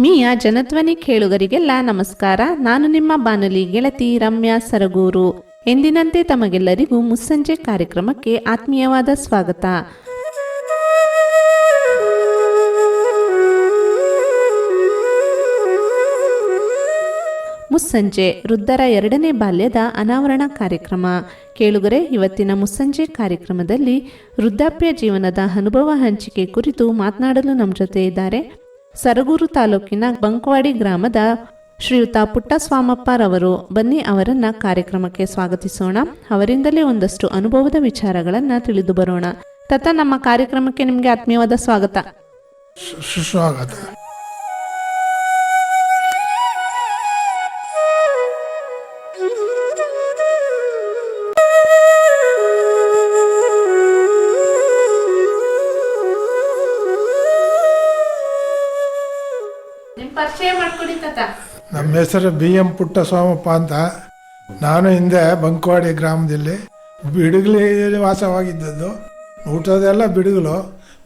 ಆತ್ಮೀಯ ಜನಧ್ವನಿ ಕೇಳುಗರಿಗೆಲ್ಲ ನಮಸ್ಕಾರ. ನಾನು ನಿಮ್ಮ ಬಾನುಲಿ ಗೆಳತಿ ರಮ್ಯಾ ಸರಗೂರು. ಎಂದಿನಂತೆ ತಮಗೆಲ್ಲರಿಗೂ ಮುಸ್ಸಂಜೆ ಕಾರ್ಯಕ್ರಮಕ್ಕೆ ಆತ್ಮೀಯವಾದ ಸ್ವಾಗತ. ಮುಸ್ಸಂಜೆ ವೃದ್ಧರ ಎರಡನೇ ಬಾಲ್ಯದ ಅನಾವರಣ ಕಾರ್ಯಕ್ರಮ. ಕೇಳುಗರೆ, ಇವತ್ತಿನ ಮುಸ್ಸಂಜೆ ಕಾರ್ಯಕ್ರಮದಲ್ಲಿ ವೃದ್ಧಾಪ್ಯ ಜೀವನದ ಅನುಭವ ಹಂಚಿಕೆ ಕುರಿತು ಮಾತನಾಡಲು ನಮ್ಮ ಜೊತೆ ಇದ್ದಾರೆ ಸರಗೂರು ತಾಲೂಕಿನ ಬಂಕವಾಡಿ ಗ್ರಾಮದ ಶ್ರೀಯುತ ಪುಟ್ಟಸ್ವಾಮಪ್ಪರವರು. ಬನ್ನಿ ಅವರನ್ನ ಕಾರ್ಯಕ್ರಮಕ್ಕೆ ಸ್ವಾಗತಿಸೋಣ. ಅವರಿಂದಲೇ ಒಂದಷ್ಟು ಅನುಭವದ ವಿಚಾರಗಳನ್ನು ತಿಳಿದು ಬರೋಣ. ತತ, ನಮ್ಮ ಕಾರ್ಯಕ್ರಮಕ್ಕೆ ನಿಮಗೆ ಆತ್ಮೀಯವಾದ ಸ್ವಾಗತ. ಸುಸ್ವಾಗತ ಪರಿಚಯ ಮಾಡ್ಕೊಡಿ ತಾತ. ನಮ್ಮ ಹೆಸರು ಬಿ ಎಂ ಪುಟ್ಟಸ್ವಾಮಪ್ಪ ಅಂತ. ನಾನು ಹಿಂದೆ ಬಂಕವಾಡಿ ಗ್ರಾಮದಲ್ಲಿ ಬಿಡುಗಲಿ ವಾಸವಾಗಿದ್ದದ್ದು ಊಟದೆಲ್ಲ ಬಿಡುಗಲು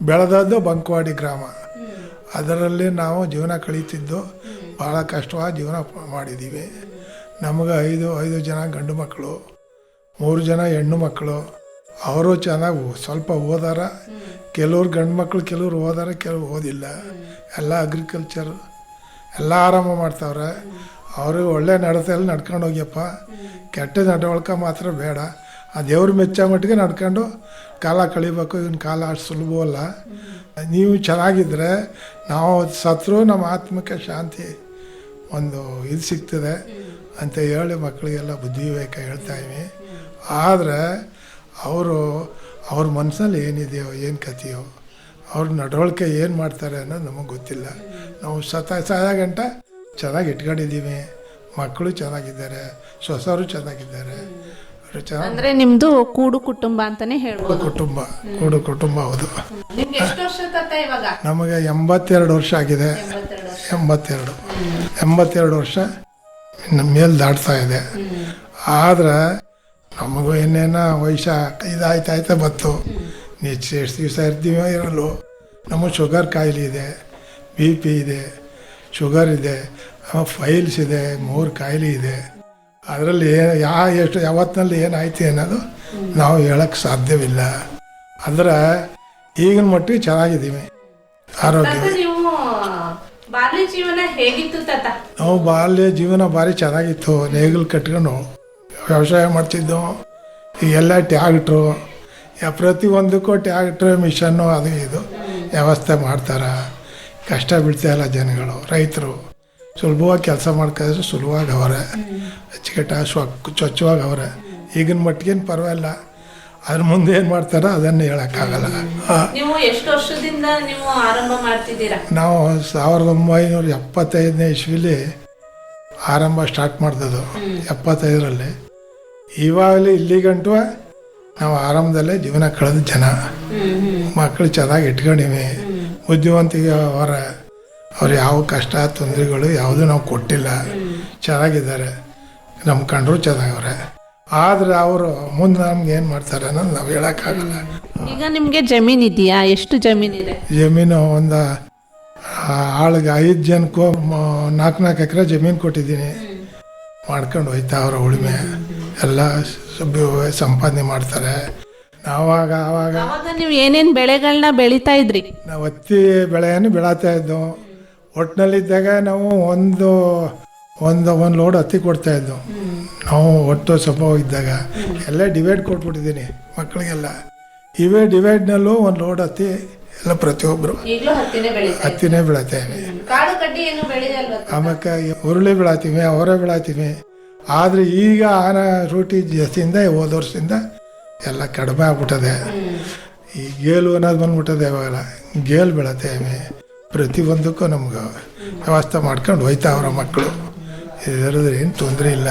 ಬೆಳೆದದ್ದು ಬಂಕವಾಡಿ ಗ್ರಾಮ. ಅದರಲ್ಲಿ ನಾವು ಜೀವನ ಕಳೀತಿದ್ದು ಭಾಳ ಕಷ್ಟವಾಗಿ ಜೀವನ ಮಾಡಿದ್ದೀವಿ. ನಮಗೆ ಐದು ಐದು ಜನ ಗಂಡು ಮಕ್ಕಳು, ಮೂರು ಜನ ಹೆಣ್ಣು ಮಕ್ಕಳು. ಅವರು ಚೆನ್ನಾಗಿ ಸ್ವಲ್ಪ ಓದಾರ. ಕೆಲವ್ರು ಗಂಡು ಮಕ್ಕಳು, ಕೆಲವ್ರು ಓದಾರ, ಕೆಲವ್ರು ಓದಿಲ್ಲ. ಎಲ್ಲ ಅಗ್ರಿಕಲ್ಚರ್ ಎಲ್ಲ ಆರಾಮ ಮಾಡ್ತಾವ್ರೆ. ಅವ್ರಿಗೆ ಒಳ್ಳೆ ನಡತೆಯಲ್ಲಿ ನಡ್ಕೊಂಡು ಹೋಗ್ಯಪ್ಪ. ಕೆಟ್ಟ ನಡವಳಿಕೆ ಮಾತ್ರ ಬೇಡ. ಆ ದೇವ್ರ ಮೆಚ್ಚ ಮಟ್ಟಿಗೆ ನಡ್ಕೊಂಡು ಕಾಲ ಕಳಿಬೇಕು. ಇವನ್ ಕಾಲ ಅಷ್ಟು ಸುಲಭವಲ್ಲ ನೀವು ಚೆನ್ನಾಗಿದ್ದರೆ ನಾವು ಸತ್ರು, ನಮ್ಮ ಆತ್ಮಕ್ಕೆ ಶಾಂತಿ ಒಂದು ಇದು ಸಿಗ್ತದೆ ಅಂತ ಹೇಳಿ ಮಕ್ಕಳಿಗೆಲ್ಲ ಹೇಳ್ತಾ ಇವಿ ಆದರೆ ಅವರು, ಅವ್ರ ಮನಸ್ಸಲ್ಲಿ ಏನಿದೆಯೋ, ಏನು ಕಥೆಯೋ, ಅವ್ರ ನಡವಳಿಕೆ ಏನು ಮಾಡ್ತಾರೆ ಅನ್ನೋದು ನಮಗೆ ಗೊತ್ತಿಲ್ಲ. ನಾವು ಸತ ಸಾಯ ಗಂಟ ಚೆನ್ನಾಗಿ ಇಟ್ಕೊಂಡಿದ್ದೀವಿ. ಮಕ್ಕಳು ಚೆನ್ನಾಗಿದ್ದಾರೆ. ಸೊಸರು ಚೆನ್ನಾಗಿದ್ದಾರೆ. ಅಂದ್ರೆ ನಿಮ್ದು ಕೂಡು ಕುಟುಂಬ ಅಂತಾನೆ ಹೇಳ್ಬೋದು. ಕುಟುಂಬ. ಕೂಡು ಕುಟುಂಬ ಹೌದು. ಎಷ್ಟು ವರ್ಷ ತತ ಇವಾಗ? ನಮಗೆ ಎಂಬತ್ತೆರಡು ವರ್ಷ ಆಗಿದೆ. ಎಂಬತ್ತೆರಡು ಎಂಬತ್ತೆರಡು. ವರ್ಷ ನಮ್ಮ ಮೇಲೆ ದಾಟ್ತಾ ಇದೆ. ಆದ್ರೆ ನಮಗೂ ಇನ್ನೇನ ವಯಸ್ಸ ಇದಾಯ್ತಾಯ್ತಾ ಬತ್ತು ಎಷ್ಟು ದಿವಸ ಇರ್ತೀವೋ ಇರಲು ನಮಗೆ ಶುಗರ್ ಕಾಯಿಲೆ ಇದೆ. ಬಿ ಪಿ ಇದೆ ಶುಗರ್ ಇದೆ ಫೈಲ್ಸ್ ಇದೆ ಮೂರು ಕಾಯಿಲೆ ಇದೆ. ಅದರಲ್ಲಿ ಯಾ ಎಷ್ಟು ಯಾವತ್ತಿನಲ್ಲಿ ಏನಾಯ್ತು ಅನ್ನೋದು ನಾವು ಹೇಳಕ್ಕೆ ಸಾಧ್ಯವಿಲ್ಲ. ಅಂದ್ರೆ ಈಗಿನ ಮಟ್ಟಿಗೆ ಚೆನ್ನಾಗಿದ್ದೀವಿ. ಆರೋಗ್ಯ. ಬಾಲ್ಯ ಜೀವನ ನಾವು ಬಾಲ್ಯ ಜೀವನ ಭಾರಿ ಚೆನ್ನಾಗಿತ್ತು. ನೇಗಿಲು ಕಟ್ಕೊಂಡು ವ್ಯವಸಾಯ ಮಾಡ್ತಿದ್ದೋ ಎಲ್ಲ ಟ್ಯಾಕ್ಟ್ರು ಪ್ರತಿ ಒಂದಕ್ಕೂ ಟ್ಯಾಕ್ಟ್ರು ಮಿಷನ್ನು ಅದು ಇದು ವ್ಯವಸ್ಥೆ ಮಾಡ್ತಾರೆ. ಕಷ್ಟ ಬೀಳ್ತಾಯಿಲ್ಲ ಜನಗಳು ರೈತರು. ಸುಲಭವಾಗಿ ಕೆಲಸ ಮಾಡ್ಕೊಂಡ್ರೆ ಸುಲಭವಾಗಿ ಅವರೆ. ಅಚ್ಚುಕಟ್ಟ ಸ್ವಕ್ ಸ್ವಚ್ಛವಾಗಿ ಅವರೆ. ಈಗಿನ ಮಟ್ಟಿಗೇನು ಪರವಾಗಿಲ್ಲ. ಅದ್ರ ಮುಂದೆ ಏನು ಮಾಡ್ತಾರೋ ಅದನ್ನು ಹೇಳೋಕ್ಕಾಗಲ್ಲ. ನೀವು ಎಷ್ಟು ವರ್ಷದಿಂದ ನೀವು ಆರಂಭ ಮಾಡ್ತಿದ್ದೀರಾ? ನಾವು ಸಾವಿರದ ಒಂಬೈನೂರ ಎಪ್ಪತ್ತೈದನೇ ಇಸ್ವಿಲಿ ಆರಂಭ ಸ್ಟಾರ್ಟ್ ಮಾಡ್ತದ್ದು ಎಪ್ಪತ್ತೈದರಲ್ಲಿ. ಇವಾಗಲೇ ಇಲ್ಲಿಗಂಟು ನಾವು ಆರಂಭದಲ್ಲೇ ಜೀವನ ಕಳೆದ ಜನ. ಮಕ್ಕಳು ಚೆನ್ನಾಗಿ ಇಟ್ಕೊಂಡಿವಿ. ಬುದ್ಧಿವಂತಿಗೆ ಅವರ ಅವ್ರು ಯಾವ ಕಷ್ಟ ತೊಂದರೆಗಳು ಯಾವುದೂ ನಾವು ಕೊಟ್ಟಿಲ್ಲ. ಚೆನ್ನಾಗಿದ್ದಾರೆ. ನಮ್ಮ ಕಂಡ್ರು ಚೆನ್ನಾಗವ್ರೆ. ಆದರೆ ಅವರು ಮುಂದೆ ನಮ್ಗೆ ಏನು ಮಾಡ್ತಾರೆ ಅನ್ನೋದು ನಾವು ಹೇಳೋಕ್ಕಾಗಲ್ಲ. ಈಗ ನಿಮಗೆ ಜಮೀನು ಇದೆಯಾ? ಎಷ್ಟು ಜಮೀನು ಇದೆ? ಜಮೀನು ಒಂದು ಆಳಿಗೆ ಐದು ಜನಕ್ಕೂ ನಾಲ್ಕು ನಾಲ್ಕು ಎಕರೆ ಜಮೀನು ಕೊಟ್ಟಿದ್ದೀನಿ. ಮಾಡ್ಕೊಂಡು ಹೋಯ್ತಾ ಅವರ ಉಳುಮೆ. ಎಲ್ಲ ಸಂಪಾದನೆ ಮಾಡ್ತಾರೆ. ನಾವಾಗ ಆವಾಗ ಅವಾಗ ನೀವು ಏನೇನು ಬೆಳೆಗಳನ್ನ ಬೆಳಿತಾ ಇದ್ರಿ? ನಾವು ಹತ್ತಿ ಬೆಳೆಯನ್ನು ಬೆಳಾತಾ ಇದ್ದೋ ಒಟ್ಟಿನಲ್ಲಿದ್ದಾಗ ನಾವು ಒಂದು ಒಂದು ಒಂದು ಲೋಡ್ ಹತ್ತಿ ಕೊಡ್ತಾ ಇದ್ದೋ. ನಾವು ಒಟ್ಟು ಸ್ವಲ್ಪ ಇದ್ದಾಗ ಎಲ್ಲ ಡಿವೈಡ್ ಕೊಟ್ಬಿಟ್ಟಿದ್ದೀನಿ ಮಕ್ಕಳಿಗೆಲ್ಲ. ಇವೇ ಡಿವೈಡ್ನಲ್ಲೂ ಒಂದು ಲೋಡ್ ಹತ್ತಿ ಎಲ್ಲ ಪ್ರತಿಯೊಬ್ಬರು ಹತ್ತಿನೇ ಬೆಳಿತಾ ಹತ್ತಿನೇ ಬೆಳತೇವೆ ಕಾಳು ಕಡ್ಡಿ ಏನು ಬೆಳೆಯಲ್ವ ಆಮೇಲೆ ಹುರುಳಿ ಬೆಳಾತೀವಿ ಅವರೇ ಬೆಳಾತೀವಿ. ಆದರೆ ಈಗ ಆನ ರೂಟಿ ಜಾಸ್ತಿಯಿಂದ ಹೋದ ವರ್ಷದಿಂದ ಎಲ್ಲ ಕಡಿಮೆ ಆಗ್ಬಿಟ್ಟದೆ. ಈ ಗೇಲು ಅನ್ನೋದು ಬಂದ್ಬಿಟ್ಟದೆ ಇವಾಗೆಲ್ಲ ಗೇಲ್ ಬೀಳತ್ತೆ ಪ್ರತಿಯೊಂದಕ್ಕೂ ನಮ್ಗೆ ವ್ಯವಸ್ಥೆ ಮಾಡ್ಕೊಂಡು ಹೋಯ್ತಾ ಅವರ ಮಕ್ಕಳು. ಇದರದ್ರೆ ಏನು ತೊಂದರೆ ಇಲ್ಲ.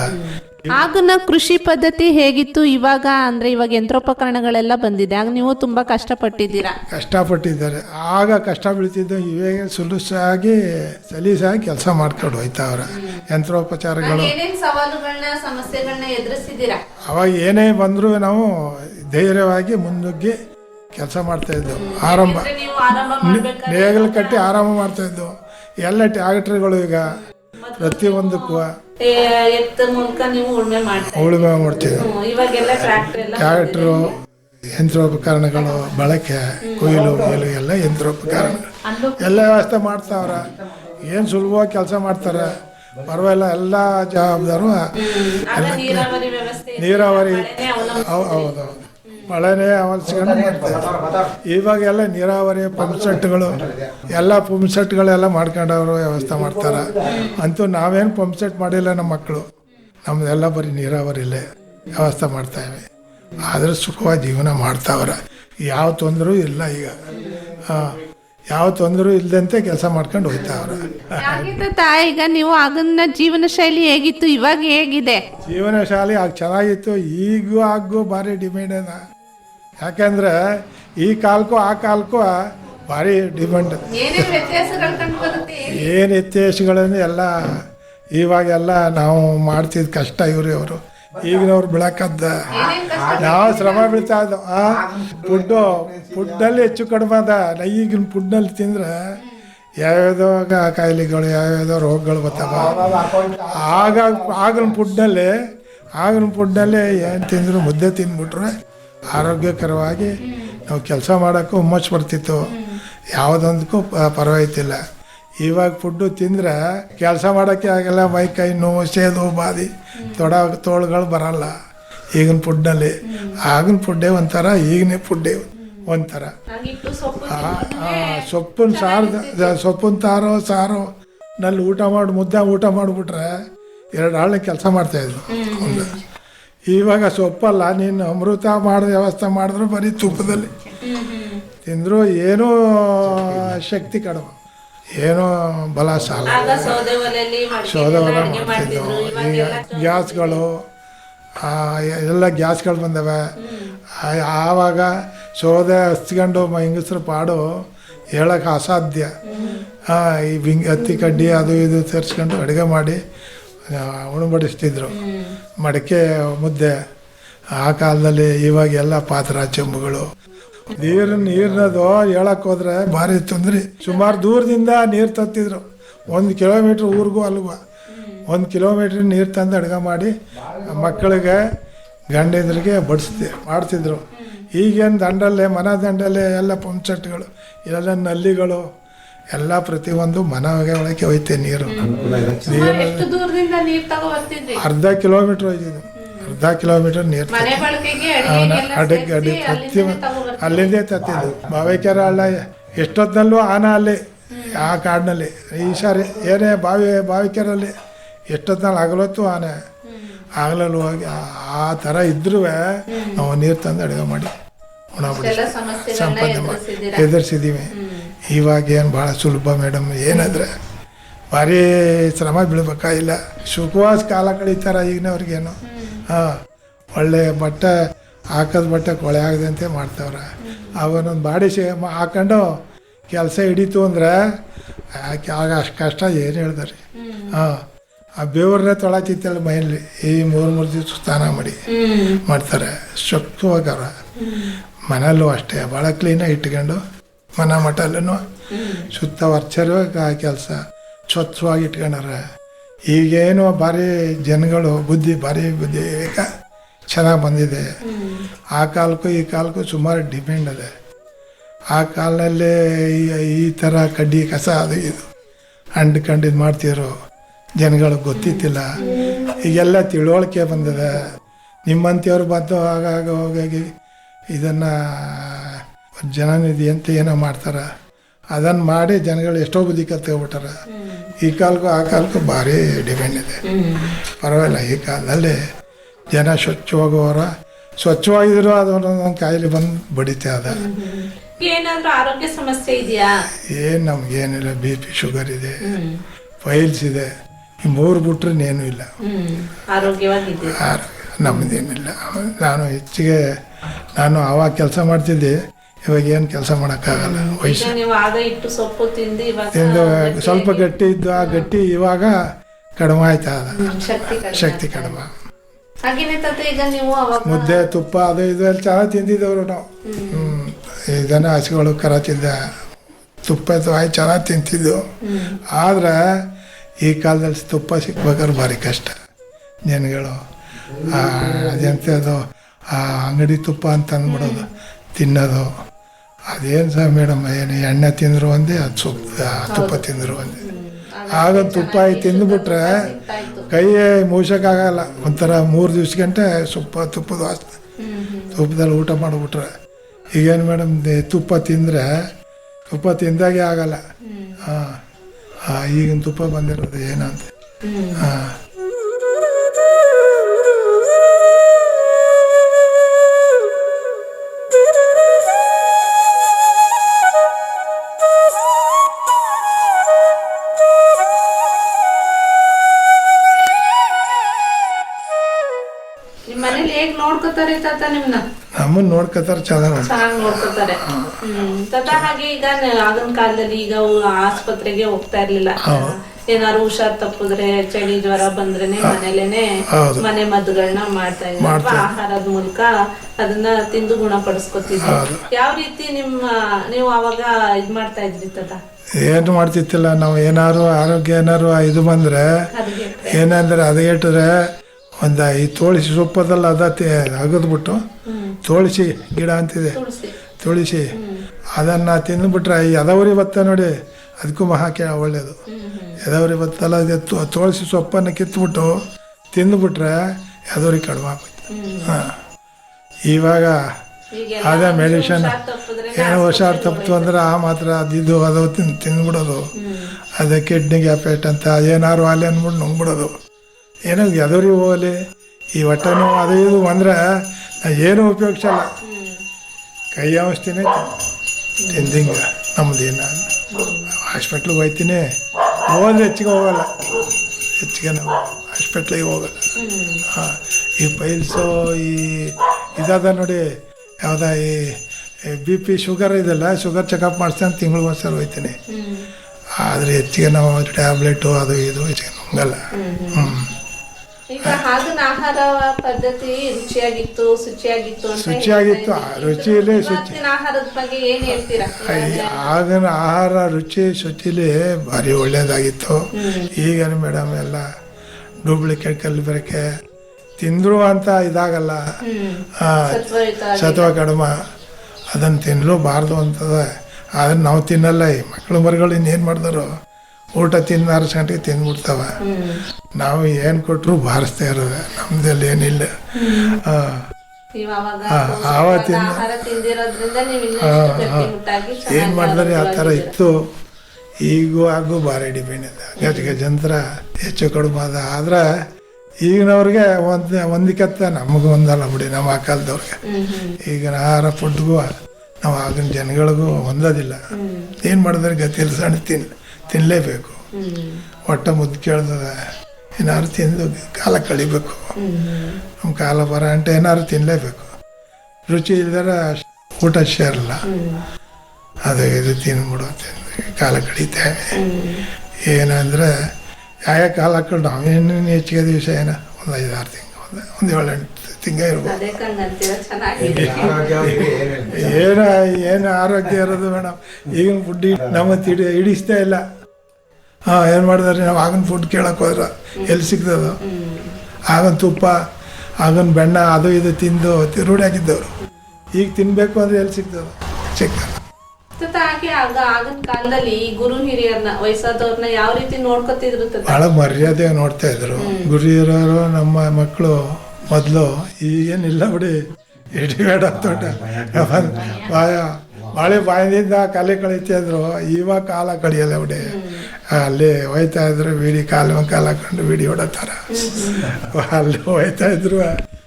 ಆಗನ ಕೃಷಿ ಪದ್ಧತಿ ಹೇಗಿತ್ತು ಇವಾಗ? ಅಂದ್ರೆ ಇವಾಗ ಯಂತ್ರೋಪಕರಣಗಳೆಲ್ಲ ಬಂದಿದೆ. ಆಗ ನೀವು ತುಂಬಾ ಕಷ್ಟಪಟ್ಟಿದ್ದೀರಾ? ಕಷ್ಟಪಟ್ಟಿದ್ದಾರೆ. ಆಗ ಕಷ್ಟ ಬೀಳ್ತಿದ್ದು ಇವಾಗ ಸುಲುಸಾಗಿ ಸಲೀಸಾಗಿ ಕೆಲಸ ಮಾಡ್ಕೊಂಡು ಹೋಯ್ತಾ ಅವ್ರ. ಯಂತ್ರೋಪಚಾರಗಳು ಸವಾಲುಗಳನ್ನ ಸಮಸ್ಯೆಗಳನ್ನ ಎದುರಿಸಿದ್ದೀರಾ? ಅವಾಗ ಏನೇ ಬಂದರೂ ನಾವು ಧೈರ್ಯವಾಗಿ ಮುನ್ನುಗ್ಗಿ ಕೆಲಸ ಮಾಡ್ತಾ ಇದ್ದು ಆರಂಭ ಆರಂಭ ನೇಗಲು ಕಟ್ಟಿ ಆರಾಮ ಮಾಡ್ತಾ ಇದ್ದು ಎಲ್ಲ ಟ್ಯಾಕ್ಟ್ರಿಗಳು ಈಗ ಪ್ರತಿಯೊಂದಕ್ಕೂ ಎತ್ತ ಮೂಲಕ ನೀವು ಉಳ್ಮೆ ಮಾಡ್ತಾ ಉಳುಮೆ ಮಾಡ್ತೀವಿ. ಇವಾಗೆಲ್ಲ ಟ್ರ್ಯಾಕ್ಟರ್ ಎಲ್ಲ ಯಂತ್ರೋಪಕರಣಗಳು ಬಳಕೆ ಕೊಯ್ಲು ಕೊಯ್ಲು ಎಲ್ಲ ಯಂತ್ರೋಪಕರಣ ಎಲ್ಲ ವ್ಯವಸ್ಥೆ ಮಾಡ್ತಾವ್ರ. ಏನು ಸುಲಭವಾಗಿ ಕೆಲಸ ಮಾಡ್ತಾರೆ? ಪರವಾಗಿಲ್ಲ ಎಲ್ಲ ಜವಾಬ್ದಾರು ನೀರಾವರಿ ಹೌದೌದು ನೀರಾವರಿ ಮಳೆನೇ ಅವಲ್ಸ್ಕೊಂಡು ಮಾಡ್ತಾರೆ. ಇವಾಗೆಲ್ಲ ನೀರಾವರಿ ಪಂಪ್ ಸೆಟ್ಗಳು ಎಲ್ಲ ಪಂಪ್ ಸೆಟ್ಗಳೆಲ್ಲ ಮಾಡ್ಕೊಂಡವರು ವ್ಯವಸ್ಥೆ ಮಾಡ್ತಾರೆ. ಅಂತೂ ನಾವೇನು ಪಂಪ್ ಸೆಟ್ ಮಾಡಿಲ್ಲ ನಮ್ಮ ಮಕ್ಕಳು. ನಮ್ಮದೆಲ್ಲ ಬರೀ ನೀರಾವರಿಲೇ ವ್ಯವಸ್ಥೆ ಮಾಡ್ತಾಯಿವೆ ಆದರೂ ಸುಖವಾಗಿ ಜೀವನ ಮಾಡ್ತಾವ್ರೆ. ಯಾವ ತೊಂದರೂ ಇಲ್ಲ ಈಗ. ಹಾಂ ಯಾವ ತೊಂದರೂ ಇಲ್ಲದಂತೆ ಕೆಲಸ ಮಾಡ್ಕೊಂಡು ಹೋಗ್ತಾವ್ರೆ. ಈಗ ನೀವು ಆಗನ್ನ ಜೀವನ ಶೈಲಿ ಹೇಗಿತ್ತು? ಇವಾಗ ಹೇಗಿದೆ? ಜೀವನ ಶೈಲಿ ಆಗ ಚೆನ್ನಾಗಿತ್ತು. ಈಗೂ ಆಗು ಭಾರಿ ಡಿಮ್ಯಾಂಡ್ ಅದ ಯಾಕಂದ್ರೆ ಈ ಕಾಲಕ್ಕೂ ಆ ಕಾಲಕ್ಕೂ ಭಾರಿ ಡಿಮ್ಯಾಂಡ್ ಏನು ವ್ಯತ್ಯಾಸಗಳನ್ನು ಎಲ್ಲ ಇವಾಗೆಲ್ಲ ನಾವು ಮಾಡ್ತಿದ್ ಕಷ್ಟ ಇವ್ರಿ ಅವರು ಈಗಿನವ್ರು ಬೆಳಕದ್ದ. ನಾವು ಶ್ರಮ ಬೀಳ್ತಾ ಇದ್ದೋ ಆ? ಫುಡ್ಡು ಫುಡ್ಡಲ್ಲಿ ಹೆಚ್ಚು ಕಡಿಮೆ ಅದ. ಈಗಿನ ಫುಡ್ನಲ್ಲಿ ತಿಂದ್ರೆ ಯಾವ್ಯಾವುದೋ ಕಾಯಿಲೆಗಳು ಯಾವ್ಯಾವುದೋ ರೋಗಗಳು ಬರ್ತಾವ ಆಗ ಆಗಿನ ಫುಡ್ನಲ್ಲಿ ಆಗಿನ ಫುಡ್ನಲ್ಲಿ ಏನು ತಿಂದ್ರು ಮುದ್ದೆ ತಿಂದ್ಬಿಟ್ರೆ ಆರೋಗ್ಯಕರವಾಗಿ ನಾವು ಕೆಲಸ ಮಾಡೋಕ್ಕೂ ಹುಮ್ಮಸ್ ಬರ್ತಿತ್ತು. ಯಾವುದೊಂದಕ್ಕೂ ಪರವಾಗಿತ್ತಿಲ್ಲ ಪರವಾಯ್ತಿಲ್ಲ. ಇವಾಗ ಫುಡ್ಡು ತಿಂದರೆ ಕೆಲಸ ಮಾಡೋಕ್ಕೆ ಆಗಲ್ಲ ಮೈ ಕೈ ನೋವು ಸೇದು ಬಾದಿ ತೊಡ ತೋಳುಗಳು ಬರಲ್ಲ ಈಗಿನ ಫುಡ್ನಲ್ಲಿ. ಆಗಿನ ಫುಡ್ಡೇ ಒಂಥರ ಈಗಿನ ಫುಡ್ಡೇ ಒಂಥರ. ಸೊಪ್ಪಿನ ಸಾರು ಸೊಪ್ಪಿನ ತಾರೋ ಸಾರು ನಲ್ಲಿ ಊಟ ಮಾಡಿ ಮುದ್ದೆ ಊಟ ಮಾಡಿಬಿಟ್ರೆ ಎರಡು ಆಳೆ ಕೆಲಸ ಮಾಡ್ತಾಯಿದ್ರು ಒಂದು. ಇವಾಗ ಸೊಪ್ಪಲ್ಲ ನೀನು ಅಮೃತ ಮಾಡಿದ ವ್ಯವಸ್ಥೆ ಮಾಡಿದ್ರು ಬರೀ ತುಪ್ಪದಲ್ಲಿ. ತಿಂದರೂ ಏನೂ ಶಕ್ತಿ ಕಡಿಮೆ. ಏನೋ ಬಲ ಸಾಲ ಸೌದೆ ಒಲೆ ಅಡುಗೆ ಈಗ ಗ್ಯಾಸ್ಗಳು ಎಲ್ಲ ಗ್ಯಾಸ್ಗಳು ಬಂದವೆ. ಆವಾಗ ಸೌದೆ ಹಚ್ಕೊಂಡು ಹೆಂಗಸ್ರು ಪಾಡು ಹೇಳಕ್ಕೆ ಅಸಾಧ್ಯ. ಈ ಬಿಂಗ್ ಹತ್ತಿ ಕಡ್ಡಿ ಅದು ಇದು ತರಿಸ್ಕೊಂಡು ಅಡುಗೆ ಮಾಡಿ ಉಣಬಡಿಸ್ತಿದ್ರು. ಮಡಿಕೆ ಮುದ್ದೆ, ಆ ಕಾಲದಲ್ಲಿ ಇವಾಗ ಎಲ್ಲ ಪಾತ್ರ ಚೆಂಬುಗಳು ನೀರು ನೀರಿನದು ಹೇಳಕ್ ಹೋದ್ರೆ ಭಾರಿ ತೊಂದರೆ. ಸುಮಾರು ದೂರದಿಂದ ನೀರು ತತ್ತಿದ್ರು. ಒಂದು ಕಿಲೋಮೀಟ್ರ್ ಊರಿಗೂ ಅಲ್ಗೂ ಒಂದು ಕಿಲೋಮೀಟ್ರ್ ನೀರು ತಂದು ಅಡುಗೆ ಮಾಡಿ ಮಕ್ಕಳಿಗೆ, ಗಂಡಿದ್ರಿಗೆ ಬಡಿಸ್ತಿ ಮಾಡ್ತಿದ್ರು. ಈಗೇನು ದಂಡಲ್ಲೇ ಮನ ದಂಡಲ್ಲೇ ಎಲ್ಲ ಪಂಪ್ ಸೆಟ್ಗಳು ಎಲ್ಲ ನಲ್ಲಿಗಳು ಎಲ್ಲ ಪ್ರತಿಯೊಂದು ಮನೆಗೆ ಒಳಗೆ ಹೋಯ್ತೆ ನೀರು. ಸುಮಾರು ಎಷ್ಟು ದೂರದಿಂದ ನೀರ್ ಅರ್ಧ ಕಿಲೋಮೀಟ್ರ್ ಹೋಯ್ತಿದ್ದು ಅರ್ಧ ಕಿಲೋಮೀಟರ್ ನೀರು ಅಡಿಗೆ ಅಡಿ ಪ್ರತಿ ಅಲ್ಲಿಂದ ತತ್ತಿದ್ದು ಬಾವಿಕೆರೆ ಹಳ್ಳ ಎಷ್ಟೊತ್ತಿನಲ್ಲೂ ಆನ ಅಲ್ಲಿ ಆ ಕಾಡಿನಲ್ಲಿ. ಈ ಸಾರಿ ಏನೇ ಬಾವಿ ಬಾವಿಕೆರಲ್ಲಿ ಎಷ್ಟೊತ್ತಿನಲ್ಲಿ ಆಗಲೊತ್ತು ಆನೆ ಆಗಲಲ್ಲಿ ಹೋಗಿ ಆ- ಥರ ಇದ್ರೂ ನಾವು ನೀರು ತಂದು ಅಡುಗೆ ಮಾಡಿ. ಸಮಸ್ಯೆಗಳನ್ನ ಸಂಪಾದನೆ ಮಾಡಿ? ಎದುರಿಸಿದ್ದೀವಿ. ಇವಾಗ ಏನು ಭಾಳ ಸುಲಭ ಮೇಡಮ್ ಏನಂದರೆ ಭಾರಿ ಶ್ರಮ ಬೀಳ್ಬೇಕಾಗಿಲ್ಲ. ಸುಖವಾಸ ಕಾಲ ಕಳೀತಾರ ಈಗಿನವ್ರಿಗೇನು. ಹಾಂ ಒಳ್ಳೆಯ ಬಟ್ಟೆ ಹಾಕೋದು ಬಟ್ಟೆ ಕೊಳೆ ಆಗದಂತೆ ಮಾಡ್ತಾವ್ರೆ. ಅವನೊಂದು ಬಾಡಿ ಶೇ ಹಾಕೊಂಡು ಕೆಲಸ ಹಿಡೀತು ಅಂದ್ರೆ ಆಗ ಅಷ್ಟು ಕಷ್ಟ ಏನು ಹೇಳ್ದಾರೆ. ಹಾಂ ಆ ಬೇವ್ರನ್ನೇ ತೊಳತಿತ್ತಲ್ಲ ಮೈಯಲ್ಲಿ. ಈ ಮೂರು ಮೂರು ದಿವಸ ಸ್ನಾನ ಮಾಡಿ ಮಾಡ್ತಾರೆ. ಶಕ್ತವಾಗವ್ರ ಮನೆಯಲ್ಲೂ ಅಷ್ಟೇ. ಭಾಳ ಕ್ಲೀನಾಗಿ ಇಟ್ಕೊಂಡು ಮನೆ ಮಠಲ್ಲೂ ಸುತ್ತ ವರ್ಚರವಾಗಿ ಆ ಕೆಲಸ. ಸ್ವಚ್ಛವಾಗಿ ಇಟ್ಕೊಂಡಾರ. ಈಗೇನು ಭಾರಿ ಜನಗಳು, ಬುದ್ಧಿ ಭಾರಿ ಬುದ್ಧಿ ಚೆನ್ನಾಗಿ ಬಂದಿದೆ. ಆ ಕಾಲಕ್ಕೂ ಈ ಕಾಲಕ್ಕೂ ಸುಮಾರು ಡಿಪೆಂಡ್ ಅದೆ ಆ ಕಾಲದಲ್ಲಿ ಈ- ಈ ಥರ ಕಡ್ಡಿ ಕಸ ಅದು ಇದು. ಅಂಡ್ಕೊಂಡು ಇದು ಮಾಡ್ತಿದ್ರು ಜನಗಳಿಗೆ ಗೊತ್ತಿತ್ತಿಲ್ಲ. ಈಗೆಲ್ಲ ತಿಳುವಳಿಕೆ ಬಂದಿದೆ. ನಿಮ್ಮಂತಿಯವ್ರು ಬಂದು ಆಗಾಗ ಹೋಗಾಗಿ ಇದನ್ನು ಜನನಿಧಿ ಅಂತ ಏನೋ ಮಾಡ್ತಾರೆ. ಅದನ್ನು ಮಾಡಿ ಜನಗಳು ಎಷ್ಟೋ ಬುದ್ಧಿ ಕಲ್ತ್ಕೊಬಿಟ್ಟಾರ ಈ ಕಾಲಕ್ಕೂ ಆ ಕಾಲಕ್ಕೂ ಭಾರಿ ಡಿಪೆಂಡ್ ಇದೆ. ಪರವಾಗಿಲ್ಲ ಈ ಕಾಲದಲ್ಲಿ ಜನ ಸ್ವಚ್ಛವಾಗುವವರ ಸ್ವಚ್ಛವಾಗಿದ್ರು ಅದೊಂದೊಂದು ಕಾಯಿಲೆ ಬಂದು ಬಡಿತೆ ಅದ. ಏನಾದ್ರೂ ಆರೋಗ್ಯ ಸಮಸ್ಯೆ ಇದೆಯಾ? ಏನು ನಮಗೇನಿಲ್ಲ ಬಿ ಪಿ ಶುಗರ್ ಇದೆ ಫೈಲ್ಸ್ ಇದೆ ಈ ಮೂರು ಬಿಟ್ರೆ ಏನೂ ಇಲ್ಲ. ಆರೋಗ್ಯ ನಮ್ಮದೇನಿಲ್ಲ ನಾನು ಹೆಚ್ಚಿಗೆ ನಾನು ಆವಾಗ ಕೆಲಸ ಮಾಡ್ತಿದ್ದೆ ಇವಾಗ ಏನು ಕೆಲಸ ಮಾಡೋಕ್ಕಾಗಲ್ಲ ವಯಸ್ಸು. ಸ್ವಲ್ಪ ಗಟ್ಟಿ ಇದ್ದು ಆ ಗಟ್ಟಿ ಇವಾಗ ಕಡಿಮೆ ಆಯ್ತಾ ಅದ ಶಕ್ತಿ ಕಡಿಮೆ ಮುದ್ದೆ ತುಪ್ಪ ಅದು ಇದು ಎಲ್ಲ ಚೆನ್ನಾಗಿ ತಿಂದಿದ್ದವರು ನಾವು. ಇದನ್ನ ಹಸುಗಳು ಕರ ತಿಂದ ತುಪ್ಪ ಬಾಯಿ ಚೆನ್ನಾಗಿ ತಿಂತಿದ್ದು. ಆದ್ರೆ ಈ ಕಾಲದಲ್ಲಿ ತುಪ್ಪ ಸಿಕ್ಬೇಕಾದ್ರೆ ಭಾರಿ ಕಷ್ಟ. ಜನಗಳು ಅದು ಆ ಅಂಗಡಿ ತುಪ್ಪ ಅಂತ ಅಂದ್ಬಿಡೋದು ತಿನ್ನೋದು. ಅದೇನು ಸಹ ಮೇಡಮ್ ಏನು ಎಣ್ಣೆ ತಿಂದರು ಒಂದೇ ಅದು ಸೊಪ್ಪು ತುಪ್ಪ ತಿಂದರು ಒಂದೇ. ಆಗ ತುಪ್ಪ ತಿಂದುಬಿಟ್ರೆ ಕೈ ಮುಗಿಸೋಕ್ಕಾಗಲ್ಲ ಒಂಥರ ಮೂರು ದಿವ್ಸ ಗಂಟೆ ಸೊಪ್ಪ ತುಪ್ಪದ ವಾಸನೆ ತುಪ್ಪದಲ್ಲಿ ಊಟ ಮಾಡಿಬಿಟ್ರೆ. ಈಗೇನು ಮೇಡಮ್ ತುಪ್ಪ ತಿಂದರೆ ತುಪ್ಪ ತಿಂದಾಗೆ ಆಗಲ್ಲ. ಹಾಂ ಹಾಂ ಈಗಿನ ತುಪ್ಪ ಬಂದಿರೋದು ಏನಂತ. ಹಾಂ ನೋಡ್ಕೋತಾರೆ ತಾತ ನಿಮ್ನ? ನಮ್ಮನ್ನ ನೋಡ್ಕೋತಾರೆ ಚೆನ್ನಾಗಿ ಚೆನ್ನಾಗಿ ನೋಡ್ಕೋತಾರೆ. ತಾತ ಹಾಗೆ ಈಗ ಆಗಿನ ಕಾಲದಲ್ಲಿ ಈಗ ಆಸ್ಪತ್ರೆಗೆ ಹೋಗ್ತಾ ಇರ್ಲಿಲ್ಲ. ಏನಾದ್ರು ಹುಷಾರ್ ತಪ್ಪಿದ್ರೆ ಚಳಿ ಜ್ವರ ಬಂದ್ರೇನೆ ಮನೇಲೇನೆ ಮನೆ ಮದ್ದುಗಳನ್ನ ಮಾಡ್ತಾ ಇದ್ರು. ಆಹಾರದ ಮೂಲಕ ಅದನ್ನ ತಿಂದು ಗುಣಪಡಿಸ್ಕೊತಿದ್ರು. ಯಾವ ರೀತಿ ನಿಮ್ಮ ನೀವು ಅವಾಗ ಇದ್ ಮಾಡ್ತಾ ಇದ್ರಿ ತಾತ? ಏನು ಮಾಡ್ತಿತ್ತಿಲ್ಲ ನಾವು ಏನಾರು ಆರೋಗ್ಯ ಏನಾರು ಇದು ಬಂದ್ರೆ ಏನಂದ್ರೆ ಅದೇ ಒಂದು ಈ ತುಳಸಿ ಸೊಪ್ಪದಲ್ಲ ಅದ ಅಗದ್ಬಿಟ್ಟು ತುಳಸಿ ಗಿಡ ಅಂತಿದೆ. ತುಳಸಿ. ಅದನ್ನು ತಿಂದ್ಬಿಟ್ರೆ ಈ ಎದವರಿ ಭತ್ತ ನೋಡಿ ಅದಕ್ಕೂ ಮಹಾಕೆ ಒಳ್ಳೆಯದು ಎದವರಿ ಭತ್ತಲ್ಲ ತುಳಸಿ ಸೊಪ್ಪನ್ನು ಕಿತ್ಬಿಟ್ಟು ತಿಂದ್ಬಿಟ್ರೆ ಎದವರಿ ಕಡಿಮೆ ಆಗುತ್ತೆ ಹಾಂ. ಇವಾಗ ಅದೇ ಮೆಡಿಷನ್. ಏನು ಹುಷಾರು ತಪ್ಪಿತು ಅಂದ್ರೆ ಆ ಮಾತ್ರ ಅದಿದ್ದು ಅದು ತಿಂದು ತಿಂದ್ಬಿಡೋದು. ಅದೇ ಕಿಡ್ನಿಗೆ ಎಫೆಕ್ಟ್ ಅಂತ ಏನಾರು ಅಲ್ಲಿ ಅಂದ್ಬಿಟ್ಟು ನುಂಗ್ಬಿಡೋದು. ಏನೋ ಎದವ್ರಿ ಹೋಗಲಿ ಈ ಒಟ್ಟನು ಅದು ಇದು ಅಂದ್ರೆ ಏನೂ ಉಪಯೋಗಿಸಲ್ಲ. ಕೈ ಔಷಧಿನೇ ತಿಂದಿಂಗ ನಮ್ದೇನ? ಹಾಸ್ಪಿಟ್ಲಿಗೆ ಹೋಗ್ತೀನಿ ಹೋದ್ರೆ ಹೆಚ್ಚಿಗೆ ಹೋಗಲ್ಲ. ಹೆಚ್ಚಿಗೆ ನಾವು ಹಾಸ್ಪಿಟ್ಲಿಗೆ ಹೋಗಲ್ಲ. ಹಾಂ, ಈ ಪೈಲ್ಸು ಈ ಇದಾದ ನೋಡಿ, ಯಾವುದ ಈ ಬಿ ಪಿ ಶುಗರ್ ಇದೆಲ್ಲ ಶುಗರ್ ಚೆಕಪ್ ಮಾಡಿಸ್ತಾನೆ ತಿಂಗಳಿಗೆ ಒಂದ್ಸಲ ಹೋಗ್ತೀನಿ ಆದರೆ ಹೆಚ್ಚಿಗೆ ನಾವು ಟ್ಯಾಬ್ಲೆಟು ಅದು ಇದು ಹೆಚ್ಚಿಗೆ ನುಂಗಲ್ಲ. ಹ್ಞೂ ಈಗ ಆಗಿನ ಆಹಾರ ಪದ್ಧತಿ ರುಚಿಯಾಗಿತ್ತು ಶುಚಿಯಾಗಿತ್ತು ಅಂತ ಶುಚಿಯಾಗಿತ್ತು. ರುಚಿಯಲ್ಲಿ ಶುಚಿ. ಇವತ್ತಿನ ಆಹಾರದ ಬಗ್ಗೆ ಏನ್ ಹೇಳ್ತೀರಾ? ಆಗಿನ ಆಹಾರ ರುಚಿ ಶುಚಿಲಿ ಭಾರಿ ಒಳ್ಳೇದಾಗಿತ್ತು ಈಗೇನು ಮೇಡಮ್ ಎಲ್ಲ ಡೂಪ್ಲಿಕೇಟ್ ಕಲ್ಬರಕೆ ತಿಂದ್ರು ಅಂತ ಇದಾಗಲ್ಲ. ಆ, ಸತ್ವಯುತ ಸತ್ವ ಕಡಿಮೆ. ಅದನ್ನು ತಿನ್ನಲೂಬಾರ್ದು ಅಂತದ. ಅದನ್ನು ನಾವು ತಿನ್ನಲ್ಲ ಈ ಮಕ್ಕಳು ಮರಿಗಳು ಇನ್ನೇನು ಮಾಡ್ದಾರೋ. ಊಟ ತಿಂದು ಆರು ಗಂಟೆಗೆ ತಿಂದ್ಬಿಡ್ತಾವ ನಾವು ಏನು ಕೊಟ್ಟರು ಬಾರಿಸ್ತಾ ಇರೋದು. ನಮ್ದಲ್ಲಿ ಏನಿಲ್ಲ. ಹಾಂ ಆವತ್ತಿನ- ಏನು ಮಾಡಿದ್ರೆ? ಆ ಥರ. ಇತ್ತು. ಈಗೂ ಹಾಗೂ ಭಾರಿ ಡಿಪೆಂಡ್ ಇದೆ. ಗಜ ಗಜಂತ್ರ ಹೆಚ್ಚು ಕಡಿಮೆ ಅದ ಆದ್ರೆ ಈಗಿನವ್ರಿಗೆ ಒಂದು ಒಂದಕ್ಕತ್ತ ನಮಗೂ ಒಂದಲ್ಲ ಬಿಡಿ ನಮ್ಮ ಆ ಕಾಲದವ್ರಿಗೆ. ಈಗಿನ ಆಹಾರ ಫುಡ್ಗೂ ನಾವು ಆಗಿನ ಜನಗಳಿಗೂ ಹೊಂದೋದಿಲ್ಲ. ಏನು ಮಾಡಿದ್ರೆ? ಗತಿಯಲ್ಲಿ ಸಣ್ಣ ತಿನ್ನಲೇಬೇಕು ಹೊಟ್ಟೆ ಮುದ್ದು ಕೇಳ್ತದೆ ಏನಾದ್ರು ತಿಂದು ಕಾಲ ಕಳಿಬೇಕು. ನಮ್ಮ ಕಾಲ ಬರ ಅಂಟ ಏನಾದ್ರು ತಿನ್ನಲೇಬೇಕು ರುಚಿ ಇಲ್ದಾರ ಊಟ ಸೇರಲ್ಲ. ಅದು ಇದು ತಿಂದ್ಬಿಡು ತಿಂದು ಕಾಲ ಕಳೀತೇವೆ. ಏನಂದ್ರೆ ಯಾವ ಕಾಲ ಹಾಕೊಂಡು ನಾವೇನು ಹೆಚ್ಚಿಗೆ ದಿವಸ ಏನೋ? ಒಂದು ಐದಾರು ತಿಂಗಳು. ಒಂದು ಒಳ್ಳೆ ಏಳೆಂಟು ತಿಂಗ ಇರ್ಬೋದು. ಏನು ಏನು ಆರೋಗ್ಯ ಇರೋದು ಮೇಡಮ್. ಈಗಿನ ಫುಡ್ ನಮ್ಮ ತಿಡಿ ಹಿಡಿಸ್ತಾ ಇಲ್ಲ. ಹಾಂ ಏನು ಮಾಡಿದ್ರೆ? ನಾವು ಆಗಿನ ಫುಡ್ ಕೇಳಕ್ಕೆ ಹೋದ್ರೆ ಎಲ್ಲಿ ಸಿಗ್ತದ. ಆಗನ ತುಪ್ಪ ಆಗನ್ ಬೆಣ್ಣ ಅದು ಇದು ತಿಂದು ರೂಢಿ ಆಗಿದ್ದವರು ಈಗ ತಿನ್ನಬೇಕು ಅಂದ್ರೆ ಎಲ್ಲಿ ಸಿಗ್ತದ? ಸಿಗ್ತದೆ ತತ ಆಗಿ ಆಗ ಆಗಿನ ಕಾಲದಲ್ಲಿ ಗುರು ಹಿರಿಯರ್ನ ವಯಸ್ಸಾದವ್ರನ್ನ ಯಾವ ರೀತಿ ನೋಡ್ಕೊತಿದ್ರು ತತ ಭಾಳ ಮರ್ಯಾದೆ ನೋಡ್ತಾ ಇದ್ರು. ಗುರಿಯರವರು ನಮ್ಮ ಮಕ್ಕಳು ಮೊದಲು ಈಗೇನಿಲ್ಲ ಬಿಡಿ ಇಡಿಬೇಡ ತೋಟ. ಬಾಯ ಬಾಳೆ ಬಾಯದಿಂದ ಕಲೆ ಕಳೀತಾ ಇದ್ರು. ಇವಾಗ ಕಾಲ ಕಳಿಯಲ್ಲ ಬಿಡಿ. ಅಲ್ಲಿ ಹೋಯ್ತಾ ಇದ್ರು ಬಿಡಿ ಕಾಲ ಕಾಲ ಹಾಕೊಂಡು ಬಿಡಿ ಹೊಡತಾರ ಅಲ್ಲಿ ಹೋಯ್ತಾ ಇದ್ರು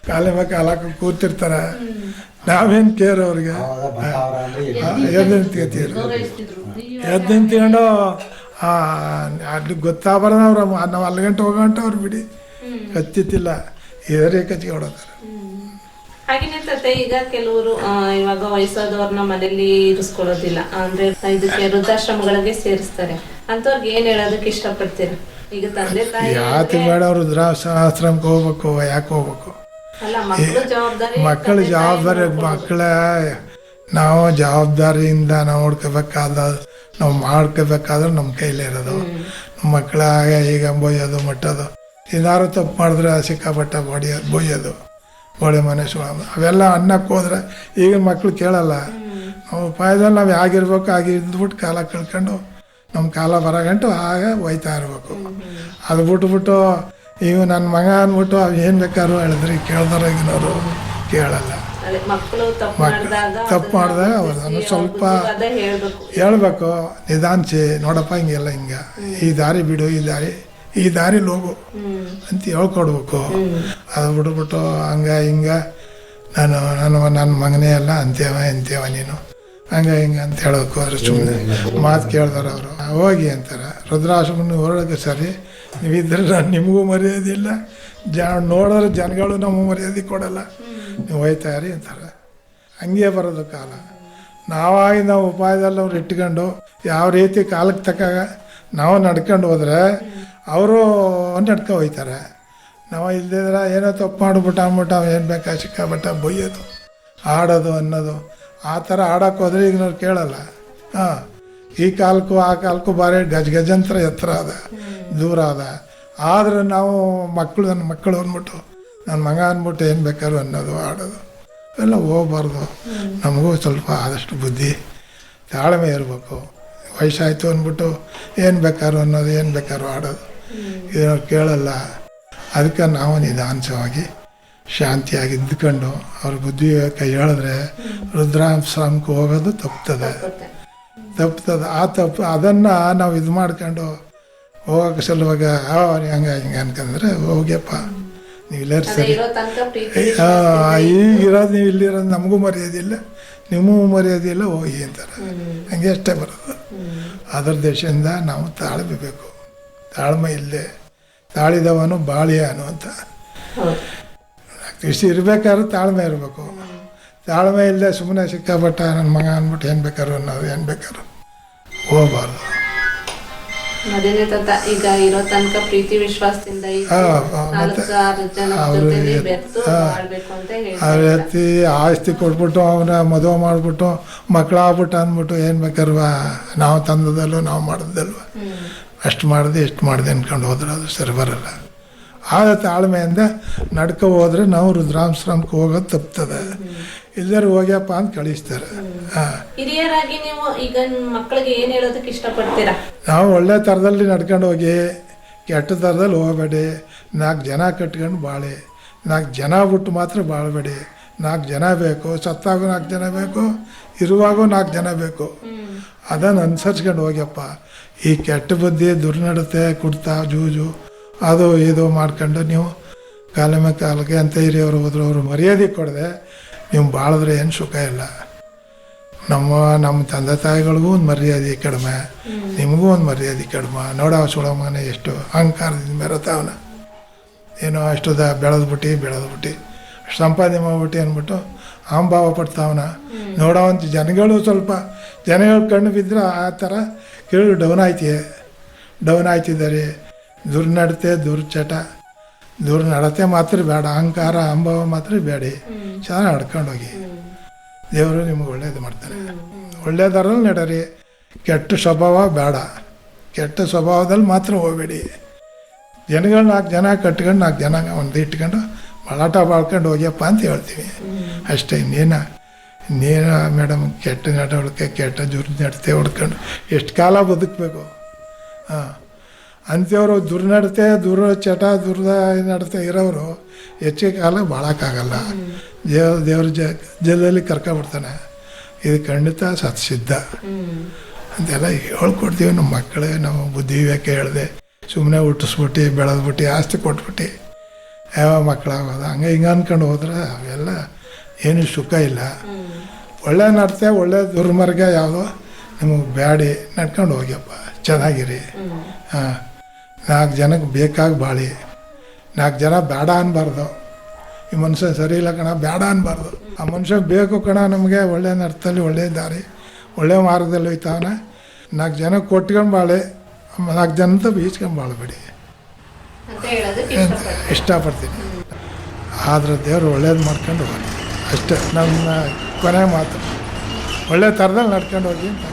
ಕಾಲ ಕಾಲ ಹಾಕೊಂಡು ಕೂತಿರ್ತಾರ. ನಾವೇನು ಕೇರ್ ಅವ್ರಿಗೆ? ಎದ್ದು ನಿಂತ್ಕೊತೀರಿ ಎದ್ದು ನಿಂತ್ಕೊಂಡು ಅಲ್ಲಿ ಗೊತ್ತಾಗ್ಬಾರ್ದು ಅವ್ರು ನಾವು ಅಲ್ಲಿ ಗಂಟೆ ಹೋಗಂಟ ಅವ್ರು ಬಿಡಿ. ಕಚ್ಚಿತ್ತಿಲ್ಲ ಇದರೇ ಕಚ್ಚಿಗೆ ಹೊಡೋದಾರೆ ಹಾಗೇನೆ ತತೆ ಈಗ ಕೆಲವರು ಇವಾಗ ವಯಸ್ಸಾದವ್ರನ್ನ ಮನೇಲಿ ಇರಿಸ್ಕೊಳ್ಳೋದಿಲ್ಲ. ಅಂದ್ರೆ ಇದಕ್ಕೆ ವೃದ್ಧಾಶ್ರಮಗಳಿಗೆ ಸೇರಿಸ್ತಾರೆ. ಅಂತವ್ರಿಗೆ ಏನ್ ಹೇಳೋದಕ್ಕೆ ಇಷ್ಟಪಡ್ತೀರಾ? ಈಗ ತಂದೆ ತಾಯಿ ಯಾತಿ ಬೇಡ ಅವ್ರು ವೃದ್ಧಾಶ್ರಮಕ್ಕೆ ಹೋಗ್ಬೇಕು ಯಾಕೆ ಹೋಗ್ಬೇಕು? ಮಕ್ಕಳು ಜವಾಬ್ದಾರಿ ಮಕ್ಕಳ ನಾವು ಜವಾಬ್ದಾರಿಯಿಂದ ನಾವು ನೋಡ್ಕೋಬೇಕಾದ ನಾವು ಮಾಡ್ಕೋಬೇಕಾದ್ರೆ ನಮ್ಮ ಕೈಲೇ ಇರೋದು. ನಮ್ಮ ಮಕ್ಕಳ ಹಾಗೆ ಈಗ ಬೊಯ್ಯೋದು ಮಟ್ಟೋದು. ಏನಾದ್ರು ತಪ್ಪು ಮಾಡಿದ್ರೆ ಸಿಕ್ಕಾಪಟ್ಟೆ ಬಡಿಯೋದು ಬೊಯ್ಯೋದು ಗೋಳೆ ಮನೆ ಸುಳ ಅವೆಲ್ಲ ಅನ್ನಕ್ಕೆ ಹೋದ್ರೆ ಈಗಿನ ಮಕ್ಕಳು ಕೇಳಲ್ಲ. ನಾವು ಉಪಾಯದಲ್ಲಿ ನಾವು ಹೇಗಿರ್ಬೇಕು ಹಾಗೆ ಇದ್ಬಿಟ್ಟು ಕಾಲ ಕಳ್ಕೊಂಡು ನಮ್ಮ ಕಾಲ ಬರೋ ಗಂಟು ಆಗ ಒಯ್ತಾ ಇರಬೇಕು. ಅದು ಬಿಟ್ಬಿಟ್ಟು ಇವು ನನ್ನ ಮಗ ಅಂದ್ಬಿಟ್ಟು ಅವು ಏನು ಬೇಕಾದ್ರು ಹೇಳಿದ್ರಿ ಕೇಳ್ದಾರ ಈಗಿನವರು ಕೇಳಲ್ಲ. ತಪ್ಪು ಮಾಡಿದಾಗ ಮಾಡಿದಾಗ ಸ್ವಲ್ಪ ಹೇಳ್ಬೇಕು. ನಿಧಾನಿಸಿ ನೋಡಪ್ಪ ಹಿಂಗೆಲ್ಲ ಹಿಂಗೆ. ಈ ದಾರಿ ಬಿಡು ಈ ದಾರಿ ಈ ದಾರಿಲಿ ಹೋಗು ಅಂತ ಹೇಳ್ಕೊಡ್ಬೇಕು. ಅದು ಬಿಟ್ಬಿಟ್ಟು ಹಂಗ ಹಿಂಗ ನಾನು ನನ್ನ ನನ್ನ ಮಗನೇ ಅಲ್ಲ ಅಂತೇವ ಎಂತೇವ ನೀನು. ಹಂಗ ಹಿಂಗೆ ಅಂತ ಹೇಳೋಕು ಅವ್ರು ಸುಮ್ಮನೆ ಮಾತು ಕೇಳ್ತಾರೆ ಅವರು. ಹೋಗಿ ಅಂತಾರೆ ರುದ್ರಾಶ್ರಮನ ಹೊರಡೋಕೆ ಸರಿ ನೀವಿದ್ರೆ ನಾನು ನಿಮಗೂ ಮರ್ಯಾದಿಲ್ಲ ಜ ನೋಡಿದ್ರೆ ಜನಗಳು ನಮಗೆ ಮರ್ಯಾದೆ ಕೊಡಲ್ಲ. ನೀವು ಹೋಯ್ತಾ ಇರಿ ಅಂತಾರೆ. ಹಂಗೆ ಬರೋದು ಕಾಲ. ನಾವಾಗಿ ನಾವು ಉಪಾಯದಲ್ಲಿ ಅವ್ರು ಇಟ್ಕೊಂಡು ಯಾವ ರೀತಿ ಕಾಲಕ್ಕೆ ತಕ್ಕ ನಾವು ನಡ್ಕೊಂಡು ಹೋದ್ರೆ ಅವರು ನಡ್ಕೊ ಹೋಯ್ತಾರೆ. ನಾವು ಇಲ್ಲದಿದ್ರೆ ಏನೋ ತಪ್ಪು ಮಾಡ್ಬಿಟ್ಟು ಅಂದ್ಬಿಟ್ಟು ಏನು ಬೇಕಾ ಸಿಕ್ಕಾಬಿಟ್ಟ ಬೊಯ್ಯೋದು ಆಡೋದು ಅನ್ನೋದು. ಆ ಥರ ಆಡೋಕೆ ಹೋದ್ರೆ ಈಗ ನಾವು ಕೇಳಲ್ಲ. ಹಾಂ, ಈ ಕಾಲಕ್ಕೂ ಆ ಕಾಲಕ್ಕೂ ಬಾರಿ ಗಜ ಗಜಂತರ ಎತ್ತರ ಅದ, ದೂರ ಅದ. ಆದರೆ ನಾವು ಮಕ್ಕಳು, ನನ್ನ ಮಕ್ಕಳು ಅಂದ್ಬಿಟ್ಟು, ನನ್ನ ಮಗ ಅಂದ್ಬಿಟ್ಟು ಏನು ಬೇಕಾದ್ರು ಅನ್ನೋದು ಆಡೋದು ಎಲ್ಲ ಹೋಗ್ಬಾರ್ದು. ನಮಗೂ ಸ್ವಲ್ಪ ಆದಷ್ಟು ಬುದ್ಧಿ, ತಾಳ್ಮೆ ಇರಬೇಕು. ವಯಸ್ಸಾಯಿತು ಅಂದ್ಬಿಟ್ಟು ಏನು ಬೇಕಾದ್ರು ಅನ್ನೋದು, ಏನು ಬೇಕಾದ್ರು ಆಡೋದು ಇದನ್ನು ಕೇಳಲ್ಲ. ಅದಕ್ಕೆ ನಾವು ನಿಧಾನಸವಾಗಿ ಶಾಂತಿಯಾಗಿ ಇದ್ಕೊಂಡು ಅವ್ರ ಬುದ್ಧಿ ಕೈ ಹೇಳಿದ್ರೆ ರುದ್ರಾಶ್ರಮಕ್ಕೆ ಹೋಗೋದು ತಪ್ತದೆ. ತಪ್ತದೆ. ಆ ತಪ್ಪು ಅದನ್ನು ನಾವು ಇದು ಮಾಡ್ಕೊಂಡು ಹೋಗೋಕೆ ಸಲುವಾಗ ಅವ್ರು ಹಂಗೆ ಹಿಂಗೆ ಅನ್ಕಂದ್ರೆ ಹೋಗ್ಯಪ್ಪ. ನೀವು ಇಲ್ಲೇ ಸರಿ. ಈಗಿರೋದು ನೀವು ಇಲ್ಲಿರೋದು ನಮಗೂ ಮರ್ಯಾದೆ ಇಲ್ಲ ನಿಮಗೂ ಮರ್ಯಾದೆ ಇಲ್ಲ ಹೋಗಿ ಅಂತಾರೆ. ಹಂಗೆ ಅಷ್ಟೇ ಬರೋದು. ಅದರ ದೇಶದಿಂದ ನಾವು ತಾಳ್ಬೇಕು ತಾಳ್ಮೆ ಇಲ್ಲೇ ತಾಳಿದವನು ಬಾಳಿಯಾನು ಅಂತ. ಹೌದು ಇರಬೇಕಾದ್ರೆ ತಾಳ್ಮೆ ಇರಬೇಕು. ತಾಳ್ಮೆ ಇಲ್ಲದೆ ಸುಮ್ಮನೆ ಸಿಕ್ಕಾಪಟ್ಟ ನನ್ನ ಮಗ ಅಂದ್ಬಿಟ್ಟು ಏನು ಬೇಕಾರು ಅನ್ನೋದು ಏನು ಬೇಕಾರು ಹೋಗಬಾರ್ದು. ಅದೇನೆ ತಾತ ಈಗ ಇರೋ ತನಕ ಪ್ರೀತಿ ವಿಶ್ವಾಸದಿಂದ ಅವ್ರು ರೀತಿ ಆಸ್ತಿ ಕೊಟ್ಬಿಟ್ಟು ಅವನ ಮದುವೆ ಮಾಡಿಬಿಟ್ಟು ಮಕ್ಕಳಾಗ್ಬಿಟ್ಟು ಅಂದ್ಬಿಟ್ಟು ಏನು ಬೇಕಲ್ವ ನಾವು ತಂದದಲ್ವ ನಾವು ಮಾಡಿದಲ್ವ ಹ್ಮ್. ಅಷ್ಟು ಮಾಡಿದೆ ಇಷ್ಟು ಮಾಡಿದೆ ಅನ್ಕೊಂಡು ಹೋದ್ರೆ ಅದು ಸರಿ ಬರಲ್ಲ. ಆದ ತಾಳ್ಮೆಯಿಂದ ನಡ್ಕೊ ಹೋದ್ರೆ ನಾವು ರುದ್ರಾಶ್ರಮಕ್ಕೆ ಹೋಗೋದು ತಪ್ತದೆ. ಎಲ್ಲರೂ ಹೋಗ್ಯಪ್ಪ ಅಂತ ಕಳಿಸ್ತಾರೆ. ಹಿರಿಯರಾಗಿ ನೀವು ಈಗ ಮಕ್ಕಳಿಗೆ ಏನು ಹೇಳೋದಕ್ಕೆ ಇಷ್ಟಪಡ್ತೀರಾ? ನಾವು ಒಳ್ಳೆ ಥರದಲ್ಲಿ ನಡ್ಕೊಂಡು ಹೋಗಿ ಕೆಟ್ಟ ಥರದಲ್ಲಿ ಹೋಗಬೇಡಿ. ನಾಲ್ಕು ಜನ ಕಟ್ಕೊಂಡು ಬಾಳಿ. ನಾಲ್ಕು ಜನ ಬಿಟ್ಟು ಮಾತ್ರ ಬಾಳಬೇಡಿ. ನಾಲ್ಕು ಜನ ಬೇಕು ಸತ್ತಾಗೂ ನಾಲ್ಕು ಜನ ಬೇಕು ಇರುವಾಗೂ ನಾಲ್ಕು ಜನ ಬೇಕು. ಅದನ್ನು ಅನುಸರಿಸ್ಕೊಂಡು ಹೋಗ್ಯಪ್ಪ. ಈ ಕೆಟ್ಟ ಬುದ್ಧಿ ದುರ್ನಡತೆ ಕುಡ್ತಾ ಜೂಜು ಅದು ಇದು ಮಾಡ್ಕೊಂಡು ನೀವು ಕಾಲಮೆ ಕಾಲಕ್ಕೆ ಅಂತ ಹಿರಿಯವರು ಹೋದ್ರು, ಅವರು ಮರ್ಯಾದೆ ಕೊಡದೆ ನೀವು ಬಾಳಿದ್ರೆ ಏನು ಸುಖ ಇಲ್ಲ. ನಮ್ಮ ನಮ್ಮ ತಂದೆ ತಾಯಿಗಳಿಗೂ ಒಂದು ಮರ್ಯಾದೆ ಕಡಿಮೆ, ನಿಮಗೂ ಒಂದು ಮರ್ಯಾದೆ ಕಡಿಮೆ. ನೋಡವ ಸುಳಮನೆ ಎಷ್ಟು ಅಹಂಕಾರದಿಂದ ಮೆರತಾವನ. ಏನೋ ಅಷ್ಟುದ ಬೆಳೆದ್ಬಿಟ್ಟು ಬೆಳೆದ್ಬಿಟ್ಟು ಅಷ್ಟು ಸಂಪಾದನೆ ಮಾಡ್ಬಿಟ್ಟು ಅಂದ್ಬಿಟ್ಟು ಅಹಂಭಾವ ಪಡ್ತಾವನ. ನೋಡೋವಂಥ ಜನಗಳು ಸ್ವಲ್ಪ, ಜನಗಳು ಕಣ್ಣು ಬಿದ್ದರೆ ಆ ಥರ ಕೇಳಿ ಡೌನ್ ಆಯ್ತೀಯ? ಡೌನ್ ಆಯ್ತಿದ್ದಾರೆ. ದುರ್ನಡತೆ ದುರ್ಚಟ ದುರ್ನಡತೆ ಮಾತ್ರ ಬೇಡ, ಅಹಂಕಾರ ಅಂಭವ ಮಾತ್ರ ಬೇಡಿ. ಚೆನ್ನಾಗಿ ನಡ್ಕೊಂಡೋಗಿ ದೇವರು ನಿಮ್ಗೆ ಒಳ್ಳೇದು ಮಾಡ್ತಾರೆ. ಒಳ್ಳೆಯದರಲ್ಲಿ ನಡರಿ. ಕೆಟ್ಟ ಸ್ವಭಾವ ಬೇಡ. ಕೆಟ್ಟ ಸ್ವಭಾವದಲ್ಲಿ ಮಾತ್ರ ಹೋಗಬೇಡಿ. ಜನಗಳು ನಾಲ್ಕು ಜನ ಕಟ್ಕೊಂಡು ನಾಲ್ಕು ಜನ, ಒಂದು ಇಟ್ಕೊಂಡು ಬಲಾಟ ಬಾಳ್ಕೊಂಡು ಹೋಗ್ಯಪ್ಪ ಅಂತ ಹೇಳ್ತೀವಿ. ಅಷ್ಟೇ, ಇನ್ನೇನ? ಇನ್ನೇನ ಮೇಡಮ್, ಕೆಟ್ಟ ನಡವಳಿಕೆ, ಕೆಟ್ಟ ಜುರ್ ನಡತೆ ಹೊಡ್ಕೊಂಡು ಎಷ್ಟು ಕಾಲ ಬದುಕಬೇಕು? ಹಾಂ. ಅಂಥವ್ರು ದುರ್ನಡತೆ ದುರ್ ಚಟ, ದುರ್ದ ನಡತೆ ಇರೋರು ಹೆಚ್ಚಿಗೆ ಕಾಲ ಬಾಳೋಕ್ಕಾಗಲ್ಲ. ದೇವ, ದೇವ್ರ ಜ, ಜಲದಲ್ಲಿ ಕರ್ಕೊಬಿಡ್ತಾನೆ ಇದು ಖಂಡಿತ ಸತ್ಸಿದ್ಧ ಅಂತೆಲ್ಲ ಹೇಳ್ಕೊಡ್ತೀವಿ ನಮ್ಮ ಮಕ್ಕಳೇ, ನಾವು ಬುದ್ಧಿ ವಿವೇಕ ಹೇಳಿದೆ. ಸುಮ್ಮನೆ ಹುಟ್ಟಿಸ್ಬಿಟ್ಟು, ಬೆಳೆದ್ಬಿಟ್ಟು, ಆಸ್ತಿ ಕೊಟ್ಬಿಟ್ಟು. ಯಾವ ಮಕ್ಕಳಾಗೋದು ಹಂಗೆ ಹಿಂಗೆ ಅಂದ್ಕೊಂಡು ಹೋದ್ರೆ ಅವೆಲ್ಲ ಏನು ಸುಖ ಇಲ್ಲ. ಒಳ್ಳೆ ನಡತೆ, ಒಳ್ಳೆ ದುರ್ಮಾರ್ಗ ಯಾವುದೋ, ನಿಮಗೆ ಬ್ಯಾಡಿ ನಡ್ಕೊಂಡು ಹೋಗ್ಯಪ್ಪ. ಚೆನ್ನಾಗಿರಿ. ಹಾಂ. ನಾಲ್ಕು ಜನಕ್ಕೆ ಬೇಕಾಗಿ ಬಾಳಿ. ನಾಲ್ಕು ಜನ ಬೇಡ ಅನ್ನಬಾರ್ದು ಈ ಮನುಷ್ಯ ಸರಿ ಇಲ್ಲ ಕಣ ಬೇಡ ಅನ್ನಬಾರ್ದು ಆ ಮನುಷ್ಯ ಬೇಕು ಕಣ ನಮಗೆ ಒಳ್ಳೆಯ ಅರ್ಥದಲ್ಲಿ ಒಳ್ಳೆಯ ದಾರಿ ಒಳ್ಳೆಯ ಮಾರ್ಗದಲ್ಲಿ ಹೋಯ್ತಾವನ ನಾಲ್ಕು ಜನ ಕೊಟ್ಕೊಂಡು ಬಾಳೆ ನಾಲ್ಕು ಜನ ಬೀಚ್ಕೊಂಡು ಬಾಳಬೇಡಿ. ಇಷ್ಟಪಡ್ತೀನಿ. ಆದರೆ ಆದ್ರೆ ದೇವರು ಒಳ್ಳೇದು ಮಾಡ್ಕೊಂಡು ಹೋಗಿ ಅಷ್ಟೇ ನನ್ನ ಕೊನೆ ಮಾತು. ಒಳ್ಳೆ ಥರದಲ್ಲಿ ನಡ್ಕೊಂಡು ಹೋಗಿ ಅಂತ.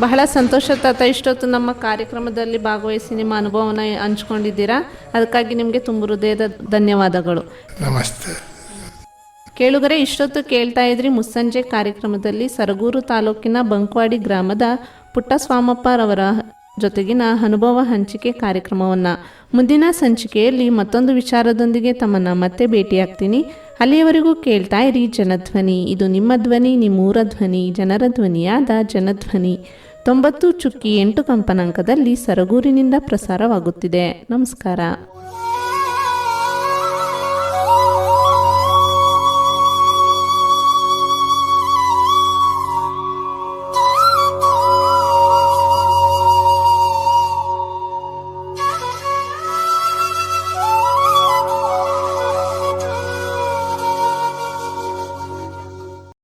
ಬಹಳ ಸಂತೋಷ ತಾತ ಇಷ್ಟೊತ್ತು ನಮ್ಮ ಕಾರ್ಯಕ್ರಮದಲ್ಲಿ ಭಾಗವಹಿಸಿ ನಿಮ್ಮ ಅನುಭವನ ಹಂಚ್ಕೊಂಡಿದ್ದೀರಾ? ಅದಕ್ಕಾಗಿ ನಿಮಗೆ ತುಂಬ ಹೃದಯದ ಧನ್ಯವಾದಗಳು. ನಮಸ್ತೆ. ಕೇಳುಗರೆ ಇಷ್ಟೊತ್ತು ಕೇಳ್ತಾ ಇದ್ರಿ ಮುಸ್ಸಂಜೆ ಕಾರ್ಯಕ್ರಮದಲ್ಲಿ ಸರಗೂರು ತಾಲೂಕಿನ ಬಂಕ್ವಾಡಿ ಗ್ರಾಮದ ಪುಟ್ಟಸ್ವಾಮಪ್ಪರವರ ಜೊತೆಗಿನ ಅನುಭವ ಹಂಚಿಕೆ ಕಾರ್ಯಕ್ರಮವನ್ನು. ಮುಂದಿನ ಸಂಚಿಕೆಯಲ್ಲಿ ಮತ್ತೊಂದು ವಿಚಾರದೊಂದಿಗೆ ತಮ್ಮನ್ನು ಮತ್ತೆ ಭೇಟಿಯಾಗ್ತೀನಿ. ಅಲ್ಲಿಯವರೆಗೂ ಕೇಳ್ತಾ ಇರಿ ಜನಧ್ವನಿ. ಇದು ನಿಮ್ಮ ಧ್ವನಿ ನಿಮ್ಮೂರ ಧ್ವನಿ ಜನರ ಧ್ವನಿಯಾದ ಜನಧ್ವನಿ. ತೊಂಬತ್ತು ಚುಕ್ಕಿ ಎಂಟು ಕಂಪನಾಂಕದಲ್ಲಿ ಸರಗೂರಿನಿಂದ ಪ್ರಸಾರವಾಗುತ್ತಿದೆ. ನಮಸ್ಕಾರ.